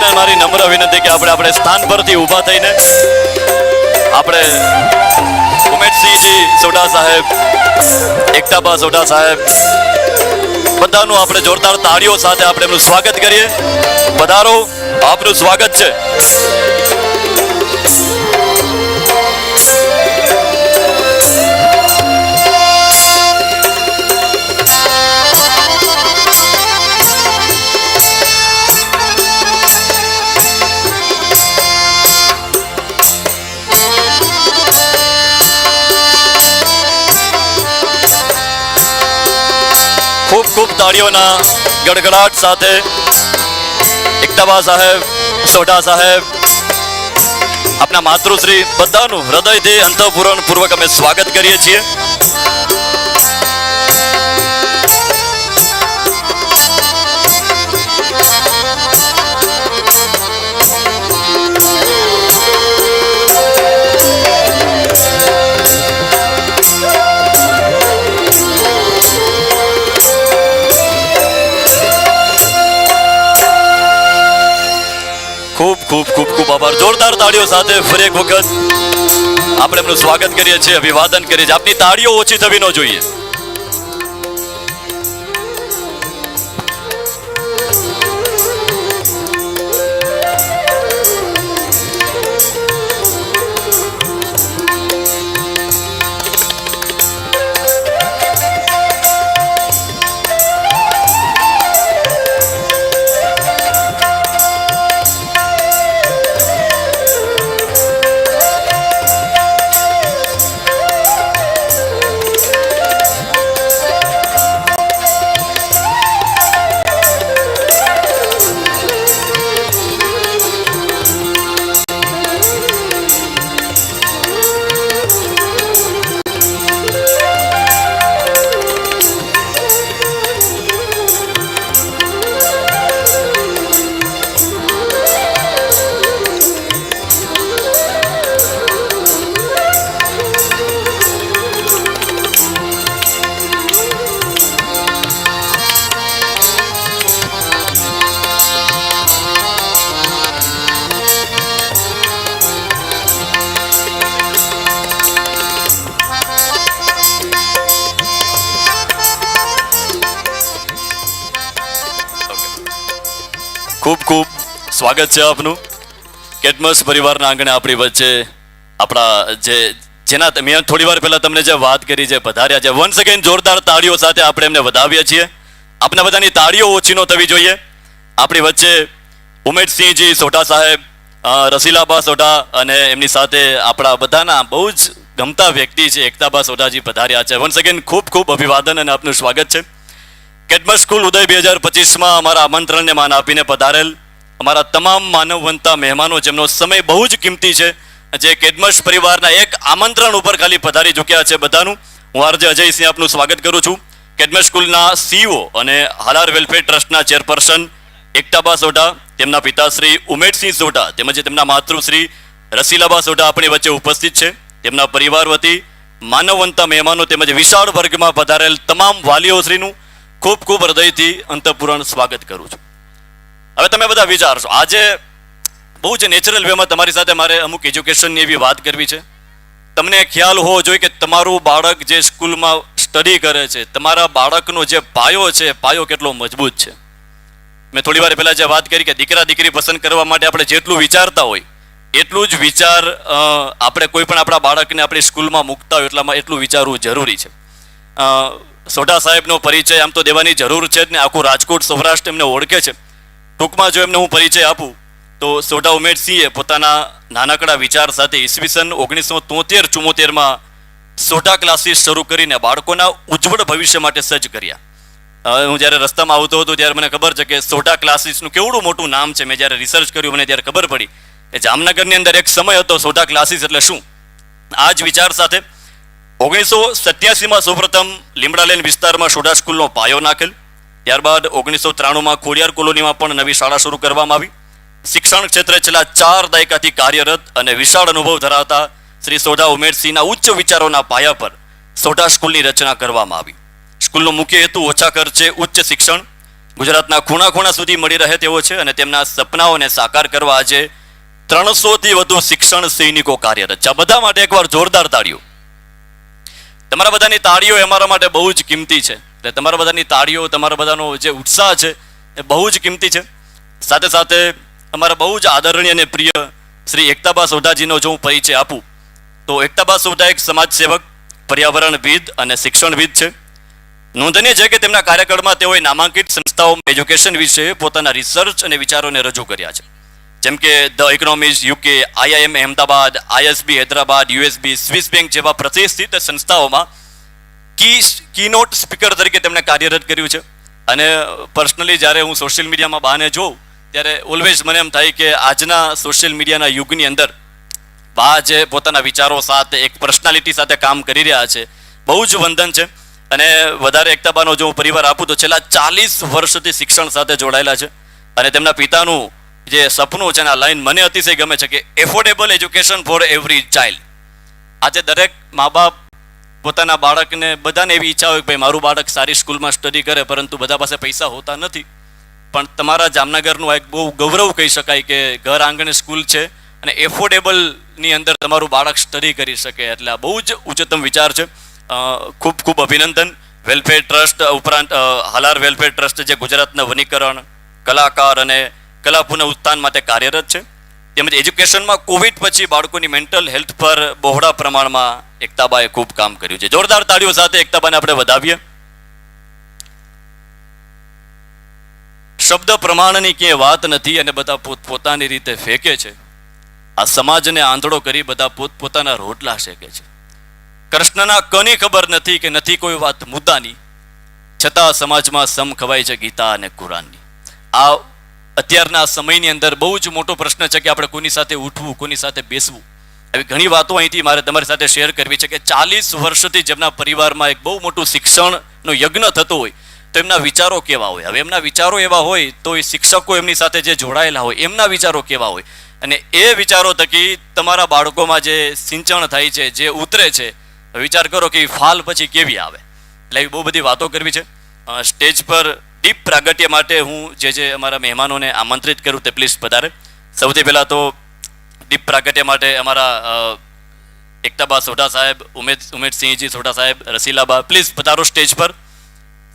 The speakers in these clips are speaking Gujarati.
મારી નમ્ર વિનંતી કે આપણે આપણે સ્થાન પરથી ઊભા થઈને આપણે ઉમેશસિંહજી સોઢા સાહેબ, એકતાબા સોઢા સાહેબ, બધાનું આપણે જોરદાર તાળીઓ સાથે આપણે એમનું સ્વાગત કરીએ. પધારો, આપનું સ્વાગત છે. તાળીઓના ગડગડાટ સાથે એકતાબા સાહેબ સોઢા સાહેબ, આપના માતૃશ્રી બધાનું હૃદયથી અંતઃપૂરણ પૂર્વક અમે સ્વાગત કરીએ છીએ. ખૂબ ખૂબ ખૂબ આભાર. જોરદાર તાળીઓ સાથે ફરી એક વખત આપણે એમનું સ્વાગત કરીએ છીએ, અભિવાદન કરીએ છીએ. આપની તાળીઓ ઓછી થવી ન જોઈએ. સ્વાગત છે આપનું. કેડમસ પરિવારના આંગણે આપણી વચ્ચે આપણા જે, જેના મેં થોડી વાર પહેલા તમને જે વાત કરી છે પધાર્યા છે વન્સ અગેન જોરદાર તાળીઓ સાથે આપણે એમને વધાવીએ છીએ. આપણા બધાની તાળીઓ ઓછી ન થવી જોઈએ. આપણી વચ્ચે ઉમેશસિંહજી સોઢા સાહેબ રસીલાબા સોઢા અને એમની સાથે આપણા બધાના બહુ જ ગમતા વ્યક્તિ છે, એકતાબા સોઢાજી પધાર્યા છે. વન્સ અગેન ખૂબ ખૂબ અભિવાદન અને આપનું સ્વાગત છે. કેટમસ સ્કૂલ ઉદય બે હજાર પચીસમાં અમારા આમંત્રણને માન આપીને પધારેલ અમારા તમામ માનવવંતા મહેમાનો, જેમનો સમય બહુ જ કિંમતી છે, જે કેડમર્સ પરિવારના એક આમંત્રણ ઉપર ખાલી પધારી ચૂક્યા છે બધાનું. હું આરજે અજયસિંહ આપનું સ્વાગત કરું છું. કેડમર સ્કૂલના સીઈઓ અને હાલાર વેલફેર ટ્રસ્ટના ચેરપર્સન એકતાબા સોઢા, તેમના પિતાશ્રી ઉમેશસિંહ સોઢા, તેમજ તેમના માતૃશ્રી રસીલાબા સોઢા આપણી વચ્ચે ઉપસ્થિત છે. તેમના પરિવાર વતી માનવવંતા મહેમાનો તેમજ વિશાળ વર્ગમાં પધારેલ તમામ વાલીઓશ્રીનું ખૂબ ખૂબ હૃદયથી અંતઃપૂર્ણ સ્વાગત કરું છું. હવે તમે બધા વિચારશો. આજે બહુ જ નેચરલ વેમાં તમારી સાથે મારે અમુક એજ્યુકેશનની એવી વાત કરવી છે. તમને ખ્યાલ હોવો જોઈએ કે તમારું બાળક જે સ્કૂલમાં સ્ટડી કરે છે, તમારા બાળકનો જે પાયો છે, પાયો કેટલો મજબૂત છે. મેં થોડી વાર પહેલાં જે વાત કરી કે દીકરા દીકરી પસંદ કરવા માટે આપણે જેટલું વિચારતા હોય, એટલું જ વિચાર આપણે કોઈ પણ આપણા બાળકને આપણી સ્કૂલમાં મૂકતા હોય એટલામાં એટલું વિચારવું જરૂરી છે. સોઢા સાહેબનો પરિચય આમ તો દેવાની જરૂર છે જ ને. આખું રાજકોટ સૌરાષ્ટ્ર એમને ઓળખે છે. ટૂંકમાં જો એમને હું પરિચય આપું, તો સોઢા ઉમેરસિંહે પોતાના નાનકડા વિચાર સાથે ઈસવીસન ઓગણીસો તોતેર ચુમ્મોતેરમાં સોઢા ક્લાસીસ શરૂ કરીને બાળકોના ઉજ્જવળ ભવિષ્ય માટે સજ્જ કર્યા. હું જ્યારે રસ્તામાં આવતો હતો ત્યારે મને ખબર છે કે સોઢા ક્લાસીસનું કેવડું મોટું નામ છે. મેં જ્યારે રિસર્ચ કર્યું, મને ત્યારે ખબર પડી કે જામનગરની અંદર એક સમય હતો સોઢા ક્લાસીસ એટલે શું? આ જ વિચાર સાથે ઓગણીસો સત્યાસીમાં સૌપ્રથમ લીમડાલેન વિસ્તારમાં સોઢા સ્કૂલનો પાયો નાખેલ. ત્યારબાદ ઓગણીસો ત્રાણુંમાં ખોડિયાર કોલોનીમાં પણ નવી શાળા શરૂ કરવામાં આવી. શિક્ષણ ક્ષેત્રે છેલ્લા ચાર દાયકાથી કાર્યરત અને વિશાળ અનુભવ ધરાવતા શ્રી સોઢા ઉમેરસિંહના ઉચ્ચ વિચારોના પાયા પર સોઢા સ્કૂલની રચના કરવામાં આવી. સ્કૂલનો મુખ્ય હેતુ ઓછા ખર્ચે ઉચ્ચ શિક્ષણ. ગુજરાતના ખૂણા ખૂણા સુધી મળી રહે તેવો છે અને તેમના સપનાઓને સાકાર કરવા આજે ત્રણસોથી વધુ શિક્ષણ સૈનિકો કાર્યરત છે. બધા માટે એકવાર જોરદાર તાળીઓ. તમારા બધાની તાળીઓ અમારા માટે બહુ જ કિંમતી છે. એટલે તમારા બધાની તાળીઓ, તમારા બધાનો જે ઉત્સાહ છે એ બહુ જ કિંમતી છે. સાથે સાથે અમારા બહુ જ આદરણીય અને પ્રિય શ્રી એકતાબા સોઢાજીનો જો હું પરિચય આપું, તો એકતાબા સોઢા એક સમાજ સેવક પર્યાવરણવિદ અને શિક્ષણવિદ છે. નોંધનીય છે કે તેમના કાર્યક્રમમાં તેઓએ નામાંકિત સંસ્થાઓમાં એજ્યુકેશન વિશે પોતાના રિસર્ચ અને વિચારોને રજૂ કર્યા છે. જેમ કે the economics UK, IIM Ahmedabad, ISB Hyderabad, USB, Swiss bank જેવા પ્રતિષ્ઠિત સંસ્થાઓમાં કી કીનોટ સ્પીકર તરીકે તેમણે કાર્યરત કર્યું છે. અને પર્સનલી જ્યારે હું સોશિયલ મીડિયામાં બહાને જોઉં, ત્યારે ઓલવેઝ મને એમ થાય કે આજના સોશિયલ મીડિયાના યુગની અંદર બા જે પોતાના વિચારો સાથે, એક પર્સનાલિટી સાથે કામ કરી રહ્યા છે, બહુ જ વંદન છે. અને વધારે એકતાબાનો જો હું પરિવાર આપું તો છેલ્લા ચાલીસ વર્ષથી શિક્ષણ સાથે જોડાયેલા છે. અને તેમના પિતાનું જે સપનું છે ને, આ લાઈન મને અતિશય ગમે છે કે affordable education for every child આજે દરેક મા બાપ પોતાના બાળકને બધાને એવી ઈચ્છા હોય કે ભાઈ મારું બાળક સારી સ્કૂલમાં સ્ટડી કરે, પરંતુ બધા પાસે પૈસા હોતા નથી. પણ તમારા જામનગરનું એક બહુ ગૌરવ કહી શકાય કે ઘર આંગણે સ્કૂલ છે અને એફોર્ડેબલની અંદર તમારું બાળક સ્ટડી કરી શકે. એટલે આ બહુ જ ઉચ્ચતમ વિચાર છે. ખૂબ ખૂબ અભિનંદન. વેલફેર ટ્રસ્ટ ઉપરાંત હાલાર વેલફેર ટ્રસ્ટ જે ગુજરાતના વનીકરણ, કલાકાર અને કલા પુનઃ ઉત્થાન માટે કાર્યરત છે. તેમજ એજ્યુકેશનમાં કોવિડ પછી બાળકોની મેન્ટલ હેલ્થ પર બહોળા પ્રમાણમાં એકતાબાએ ખૂબ કામ કર્યું છે. જોરદાર તાળીઓ સાથે એકતાબાને આપણે વધાવીએ. શબ્દ પ્રમાણની ક્યાંય વાત નથી અને બધા પોતપોતાની રીતે ફેંકે છે. આ સમાજને આંધળો કરી બધા પોતપોતાના રોટલા શેકે છે. કૃષ્ણના કની ખબર નથી કે નથી કોઈ વાત મુદ્દાની. છતાં સમાજમાં સમ ખવાય છે ગીતા અને કુરાનની. આ અત્યારના સમયની અંદર બહુ જ મોટો પ્રશ્ન છે કે આપણે કોની સાથે ઉઠવું, કોની સાથે બેસવું. આવી ઘણી વાતો અહીંથી મારે તમારી સાથે શેર કરવી છે કે ચાલીસ વર્ષથી જેમના પરિવારમાં એક બહુ મોટું શિક્ષણનો યજ્ઞ થતો હોય, તો એમના વિચારો કેવા હોય? હવે એમના વિચારો એવા હોય, તો એ શિક્ષકો એમની સાથે જે જોડાયેલા હોય, એમના વિચારો કેવા હોય? અને એ વિચારો થકી તમારા બાળકોમાં જે સિંચણ થાય છે, જે ઉતરે છે, વિચાર કરો કે ફાલ પછી કેવી આવે? એટલે એવી બહુ બધી વાતો કરવી છે. સ્ટેજ પર ડીપ પ્રાગટ્ય માટે હું જે જે અમારા મહેમાનોને આમંત્રિત કરું તે પ્લીઝ પધારે. સૌથી પહેલાં તો ડીપ પ્રાગટ્ય માટે અમારા એકતાબા સોઢા સાહેબ, ઉમેદ, ઉમેદસિંહજી સોઢા સાહેબ, રસીલાબા, પ્લીઝ પધારો સ્ટેજ પર.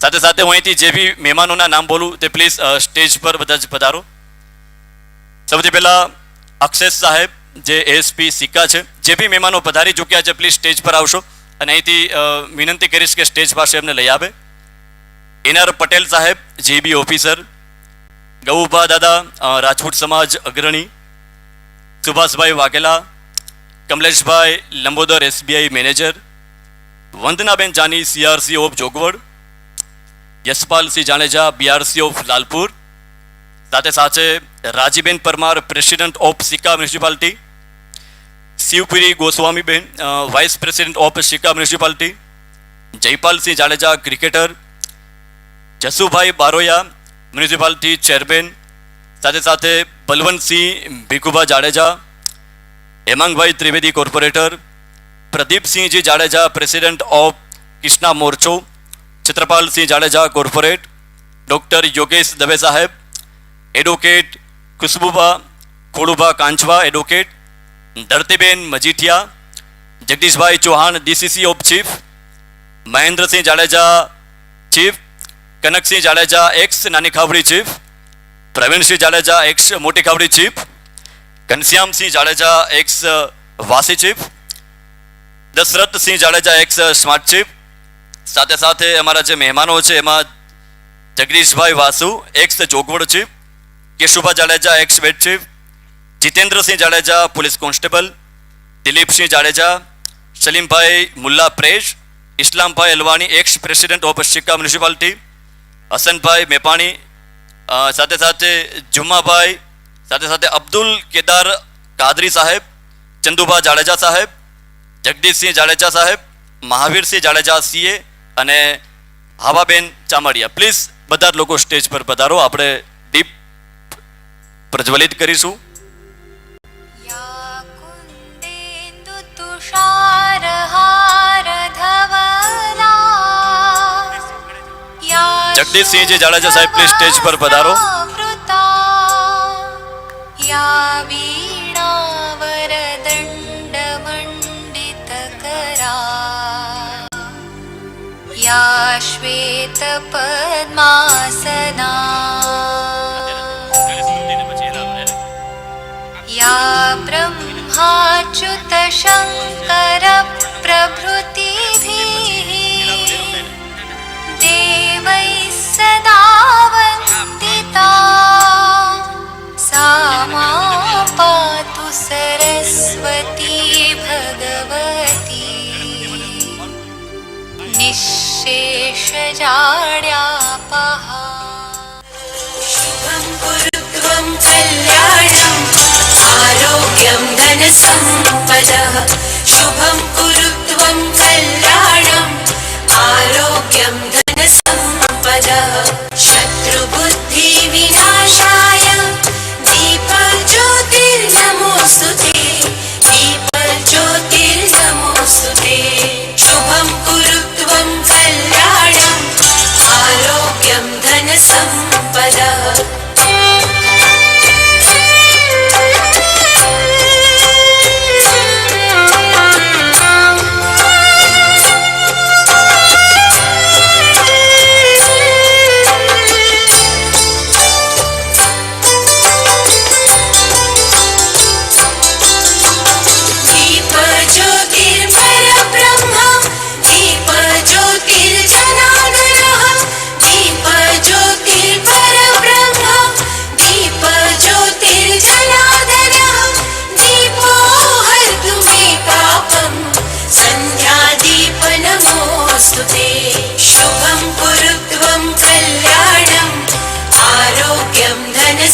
સાથે સાથે હું અહીંથી જે બી મહેમાનોના નામ બોલું તે પ્લીઝ સ્ટેજ પર બધા જ પધારો. સૌથી પહેલાં અક્ષેશ સાહેબ, જે એસપી સિક્કા છે, જે બી મહેમાનો પધારી ચૂક્યા છે, પ્લીઝ સ્ટેજ પર આવશો. અને અહીંથી વિનંતી કરીશ કે સ્ટેજ પાસે એમને લઈ આવે. એનઆર પટેલ સાહેબ જેબી ઓફિસર ગૌભા દાદા અ, રાજપૂત સમાજ અગ્રણી Subhashbhai Vaghela Kamleshbhai Lambodar SBI manager Vandanaben Jani CRC of Jogvad Yashpalsinh Jadeja BRC of Lalpur સાથે સાથે Rajiben Parmar president of Sikka municipality Shivpuri Goswamiben uh, vice president of Sikka municipality Jaypalsinh Jadeja cricketer Jasubhai Baroya municipality chairman સાથે સાથે Balvantsinh Bhikhubha Jadeja Hemangbhai Trivedi corporator Pradipsinhji Jadeja president of Krishna મોરચો છત્રપાલસિંહ જાડેજા કોર્પોરેટ ડૉક્ટર યોગેશ દવે સાહેબ advocate Khushbubha Khodubha Kanchva advocate Dhartiben Majithia Jagdishbhai Chauhan DCC of chief Mahendrasinh Jadeja chief Kanaksinh Jadeja ex Nani Khavdi chief Pravinsinh Jadeja ex Moti Khavdi chief Ghanshyamsinh Jadeja ex Vasi chief Dashrathsinh Jadeja ex smart chief સાથે સાથે અમારા જે મહેમાનો છે એમાં Jagdishbhai Vasu ex Jogvad chief Keshubha Jadeja ex Bed chief Jitendrasinh Jadeja police constable Dilipsinh Jadeja Salimbhai Mulla પ્રેશ Islambhai Alvani ex president of Sikka municipality Hasanbhai Mepani સાથે સાથે જુમ્માભાઈ, સાથે સાથે અબ્દુલ કેદાર કાદરી સાહેબ, ચંદુભા જાડેજા સાહેબ, જગદીશસિંહ જાડેજા સાહેબ, મહાવીરસિંહ જાડેજા સીએ અને હાવાબેન ચામડિયા. પ્લીઝ બધા લોકો સ્ટેજ પર પધારો. આપણે દીપ પ્રજ્વલિત કરીશું. જગદીશસિંહજી જાડેજા સાહેબ પ્લીઝ સ્ટેજ પર પધારો શ્વેત પદ્માસના યા બ્રહ્માચ્યુત શંકર પ્રભૃત सदा वन्दिता सा मा पातु सरस्वती भगवती निःशेषजाड्यापहा। शुभं कुरुत्वं कल्याणम्। आरोग्यं धनसम्पदः। शुभं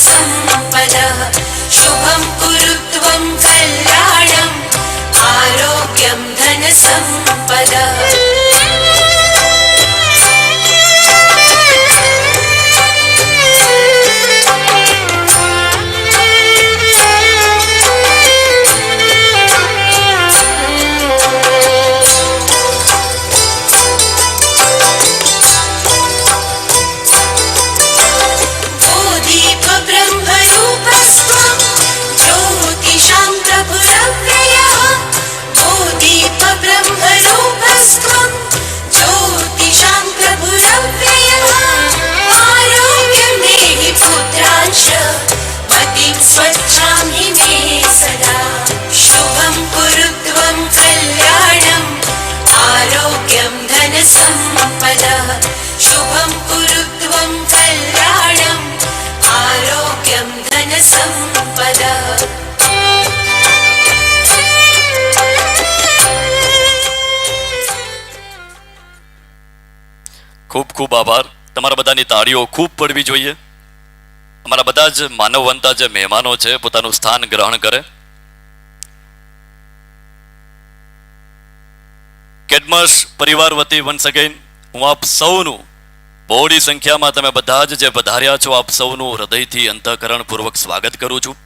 सम्पदः शुभं कुरु त्वं कल्याणम् आरोग्यं धनसम्पद। ખૂબ ખૂબ આભાર. તમારા બધાની તાળીઓ ખૂબ પડવી જોઈએ. અમારા બધા જ માનવવંતા જે મહેમાનો છે, પોતાનું સ્થાન ગ્રહણ કરે. કેડમસ પરિવાર વતી વન્સ અગેન હું આપ સૌનું બહોળી સંખ્યામાં તમે બધા જ જે પધાર્યા છો, આપ સૌનું હૃદયથી અંતઃકરણપૂર્વક સ્વાગત કરું છું.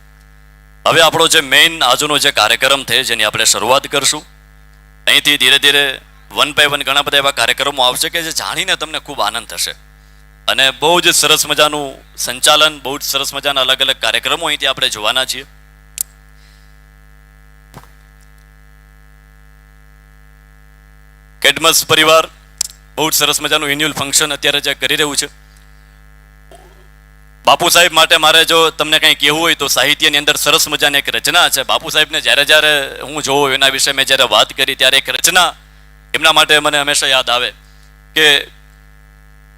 હવે આપણો જે મેઇન આજનો જે કાર્યક્રમ છે, જેની આપણે શરૂઆત કરશું, અહીંથી ધીરે ધીરે વન બાય વન ઘણા બધા એવા કાર્યક્રમો આવશે કે જે જાણીને તમને ખૂબ આનંદ થશે. અને બહુ જ સરસ મજાનું સંચાલન, બહુ જ સરસ મજાના અલગ અલગ કાર્યક્રમો અહીંથી આપણે જોવાના છીએ. કેડમસ પરિવાર, બહુ જ સરસ મજાનું એન્યુઅલ ફંક્શન અત્યારે જે કરી રહ્યું છે. બાપુ સાહેબ માટે મારે જો તમને કંઈ કહેવું હોય તો સાહિત્યની અંદર સરસ મજાની એક રચના છે. બાપુ સાહેબને જ્યારે જ્યારે હું જોઉં એના વિશે મેં જ્યારે વાત કરી ત્યારે એક રચના એમના માટે મને હંમેશા યાદ આવે કે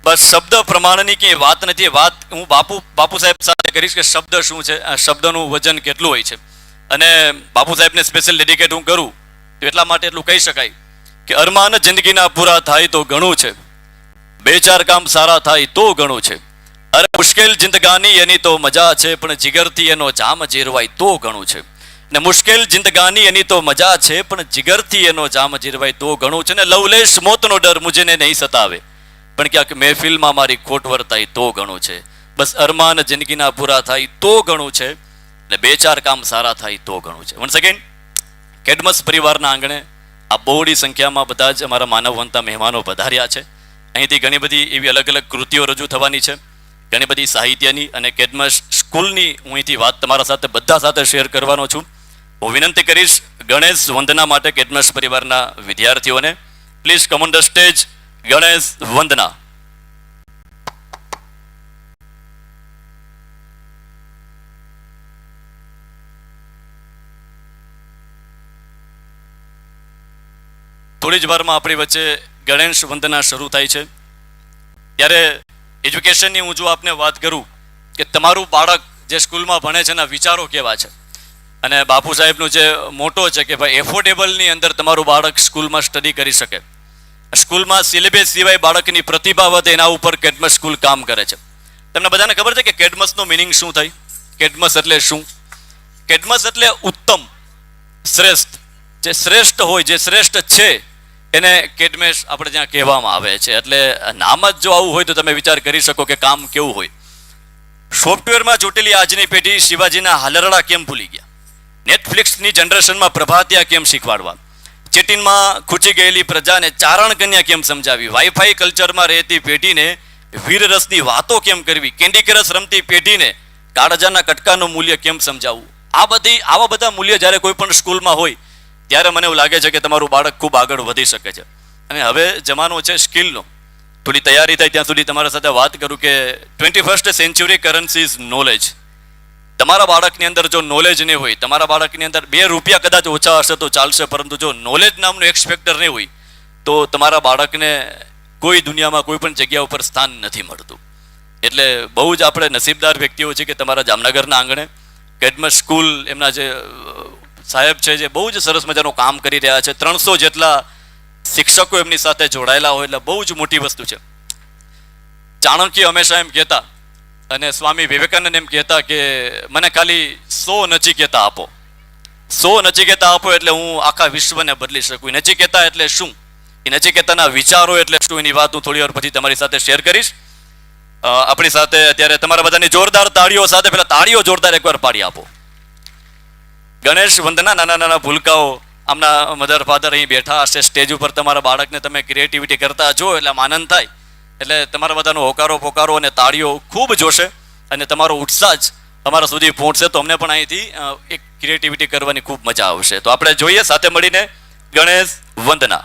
બસ શબ્દ પ્રમાણની ક્યાંય વાત નથી. વાત હું બાપુ બાપુ સાહેબ સાથે કરીશ કે શબ્દ શું છે, આ શબ્દનું વજન કેટલું હોય છે. અને બાપુ સાહેબને સ્પેશિયલ ડેડિકેટ હું કરું તો એટલા માટે એટલું કહી શકાય કે અરમાન જિંદગીના પૂરા થાય તો ઘણું છે. બે ચાર કામ સારા થાય તો ઘણું છે. અરે મુશ્કેલ જિંદગાની એની તો મજા છે, પણ જીગરથી એનો જામ જીરવાય તો ઘણું છે. ને મુશ્કેલ જિંદગાની એની તો મજા છે, પણ જીગરથી એનો જામ જીરવાય તો ઘણું છે. ને લવલેશ મોતનો ડર મુજેને નહીં સતાવે. પણ ક્યાંક મહેફિલમાં મારી ખોટ વર્તાય તો ઘણું છે. બસ અરમાન જિંદગીના પૂરા થાય તો ઘણું છે ને બે ચાર કામ સારા થાય તો ઘણું છે. One second. કેડમસ પરિવારના આંગણે આ બહોળી સંખ્યામાં બધા જ અમારા માનવવંતા મહેમાનો પધાર્યા છે. અહીંથી ઘણી બધી એવી અલગ અલગ કૃતિઓ રજૂ થવાની છે. ઘણી બધી સાહિત્યની અને કેડમસ સ્કૂલની હું અહીંથી વાત તમારા સાથે બધા સાથે શેર કરવાનો છું. હું વિનંતી કરીશ ગણેશ વંદના માટે કેટમસ પરિવારના વિદ્યાર્થીઓને please come on the stage Ganesh વંદના. થોડી જ વારમાં આપણી વચ્ચે ગણેશ વંદના શરૂ થાય છે. ત્યારે એજ્યુકેશનની હું જો આપને વાત કરું કે તમારું બાળક જે સ્કૂલમાં ભણે છે એના વિચારો કેવા છે? અને બાપુ સાહેબનું જે મોટો છે કે ભાઈ એફોર્ડેબલની અંદર તમારું બાળક સ્કૂલમાં સ્ટડી કરી શકે. સ્કૂલમાં સિલેબસ સિવાય બાળકની પ્રતિભા વધે એના ઉપર કેડમસ સ્કૂલ કામ કરે છે. તમને બધાને ખબર છે કે કેડમસનો મિનિંગ શું થાય? કેડમસ એટલે શું? કેડમસ એટલે ઉત્તમ, શ્રેષ્ઠ. જે શ્રેષ્ઠ હોય, જે શ્રેષ્ઠ છે, એને કેડમેસ આપણે ત્યાં કહેવામાં આવે છે. એટલે નામ જ જો આવું હોય તો તમે વિચાર કરી શકો કે કામ કેવું હોય. સોફ્ટવેરમાં ચૂંટેલી આજની પેઢી શિવાજીના હાલરડા કેમ ભૂલી ગયા? નેટફ્લિક્સની જનરેશનમાં પ્રભાતિયા કેમ શીખવાડવા? ચેટિનમાં ખૂચી ગયેલી પ્રજાને ચારણ કન્યા કેમ સમજાવી? વાઈફાઈ કલ્ચરમાં રહેતી પેઢીને વીરરસની વાતો કેમ કરવી? કેન્ડી ક્રશ રમતી પેઢીને કાળજાના કટકાનું મૂલ્ય કેમ સમજાવવું? આ બધી, આવા બધા મૂલ્ય જ્યારે કોઈ પણ સ્કૂલમાં હોય, ત્યારે મને એવું લાગે છે કે તમારું બાળક ખૂબ આગળ વધી શકે છે. અને હવે જમાનો છે સ્કિલનો. થોડી તૈયારી થાય ત્યાં સુધી તમારા સાથે વાત કરું કે twenty first century currency is knowledge તમારા બાળકની અંદર જો નોલેજ નહીં હોય, તમારા બાળકની અંદર બે રૂપિયા કદાચ ઓછા હશે તો ચાલશે, પરંતુ જો નોલેજ નામનું એક ફેક્ટર નહીં હોય, તો તમારા બાળકને કોઈ દુનિયામાં કોઈ પણ જગ્યા ઉપર સ્થાન નથી મળતું. એટલે બહુ જ આપણે નસીબદાર વ્યક્તિઓ છે કે તમારા જામનગરના આંગણે કેડમસ સ્કૂલ એમના જે સાહેબ છે જે બહુ જ સરસ મજાનું કામ કરી રહ્યા છે. ત્રણસો જેટલા શિક્ષકો એમની સાથે જોડાયેલા હોય, એટલે બહુ જ મોટી વસ્તુ છે. ચાણક્ય હંમેશા એમ કહેતા અને સ્વામી વિવેકાનંદ એમ કહેતા કે, મને ખાલી સો નચિકેતા આપો. સો નચિકેતા આપો એટલે હું આખા વિશ્વને બદલી શકું. નચિકેતા એટલે શું? એ નચિકેતાના વિચારો એટલે શું? એની વાત હું થોડી વાર પછી તમારી સાથે શેર કરીશ. આપણી સાથે અત્યારે તમારા બધાની જોરદાર તાળીઓ સાથે પેલા તાળીઓ જોરદાર એકવાર પાડી આપો. ગણેશ વંદના નાના નાના ભૂલકાઓ આમના મધર ફાધર અહીં બેઠા હશે સ્ટેજ ઉપર. તમારા બાળકને તમે ક્રિએટિવિટી કરતા જો એટલે આમ આનંદ થાય. એટલે તમારા બધાનો હોકારો પોકારો અને તાળીઓ ખૂબ જોશે અને તમારો ઉત્સાહ જ અમારા સુધી પહોંચશે. તો અમને પણ અહીંથી એક ક્રિએટિવિટી કરવાની ખૂબ મજા આવશે. તો આપણે જોઈએ, સાથે મળીને ગણેશ વંદના.